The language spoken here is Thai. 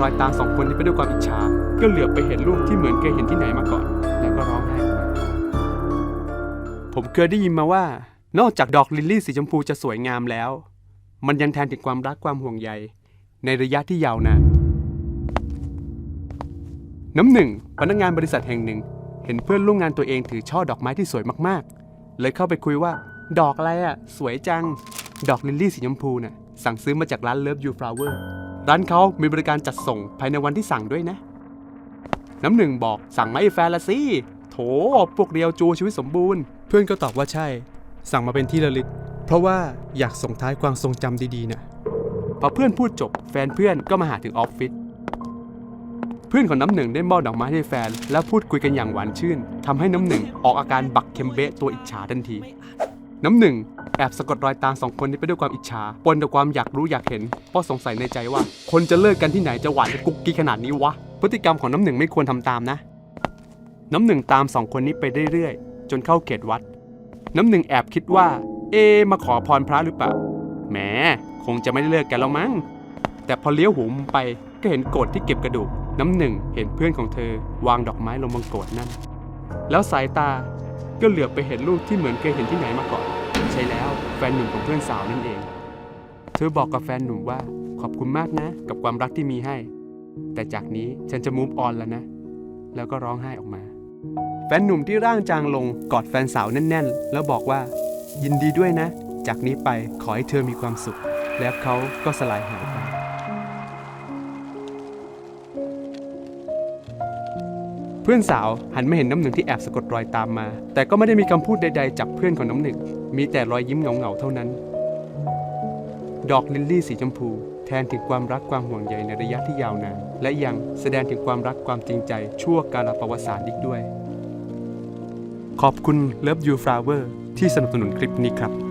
รอยตามสองคนนี้ไปด้วยความอิจฉา ก็เหลือบไปเห็นรูปที่เหมือนเคยเห็นที่ไหนมาก่อน แล้วก็ร้องไห้ผมเคยได้ยินมาว่า นอกจากดอกลิลลี่สีชมพูจะสวยงามแล้ว มันยังแทนถึงความรักความห่วงใย ในระยะที่ยาวนานน้ำหนึ่งพนักงานบริษัทแห่งหนึ่ง เห็นเพื่อนร่วมงานตัวเองถือช่อดอกไม้ที่สวยมากๆ เลยเข้าไปคุยว่า ดอกอะไรอะ สวยจัง ดอกลิลลี่สีชมพูน่ะสั่งซื้อมาจากร้าน Love You Flower ร้านเขามีบริการจัดส่งภายในวันที่สั่งด้วยนะ น้ำหนึ่งบอกสั่งมาให้แฟนละสิโถพวกเรียวจูชีวิตสมบูรณ์ เพื่อนก็ตอบว่าใช่ สั่งมาเป็นที่ระลึก เพราะว่าอยากส่งท้ายความทรงจำดีๆนะพอเพื่อนพูดจบ แฟนเพื่อนก็มาหาถึงออฟฟิศเพื่อนของน้ำหนึ่งได้มอบดอกไม้ให้แฟน แล้วพูดคุยกันอย่างหวานชื่นทำให้น้ำหนึ่งออกอาการบักเค็มเบะตัวอิจฉาทันที น้ำหนึ่งแอบสะกดรอยตามสองคนนี้ไปด้วยความอิจฉาปนกับความอยากรู้อยากเห็นเพราะสงสัยในใจว่า คนจะเลิกกันที่ไหนจะหวานจะกุ๊กกี้ขนาดนี้วะ พฤติกรรมของน้ำหนึ่งไม่ควรทำตามนะ น้ำหนึ่งตามสองคนนี้ไปเรื่อยๆ จนเข้าเขตวัด น้ำหนึ่งแอบคิดว่า เอ มาขอพรพระหรือเปล่าแหมคงจะไม่ได้เลิกกันแล้วมั้งแต่พอเลี้ยวหูมุมไปก็เห็นโกรธที่เก็บกระดูกน้ำหนึ่งเห็นเพื่อนของเธอ วางดอกไม้ลงบนโกรธนั่นแล้วสายตา ก็เหลือบไปเห็นรูปที่เหมือนเคยเห็นที่ไหนมาก่อน ใช่แล้วแฟนหนุ่มของเพื่อนสาวนั่นเอง เธอบอกกับแฟนหนุ่มว่าขอบคุณมากนะ กับความรักที่มีให้ แต่จากนี้ฉันจะมูฟออนแล้วนะ แล้วก็ร้องไห้ออกมา แฟนหนุ่มที่ร่างจางลงกอดแฟนสาวแน่น ๆ แล้วบอกว่า ยินดีด้วยนะ จากนี้ไปขอให้เธอมีความสุข แล้วเขาก็สลายหาย เพื่อนสาวหันมาเห็นน้ำหนึ่งที่แอบสะกดรอยตามมา แต่ก็ไม่ได้มีคำพูดใดๆจากเพื่อนของน้ำหนึ่ง มีแต่รอยยิ้มเหงาๆเท่านั้น ดอกลิลลี่สีชมพู แทนถึงความรักความห่วงใยในระยะที่ยาวนาน และยังแสดงถึงความรักความจริงใจ ชั่วกาลประวัติศาสตร์อีกด้วย ขอบคุณ Love You Flower ที่สนับสนุนคลิปนี้ครับ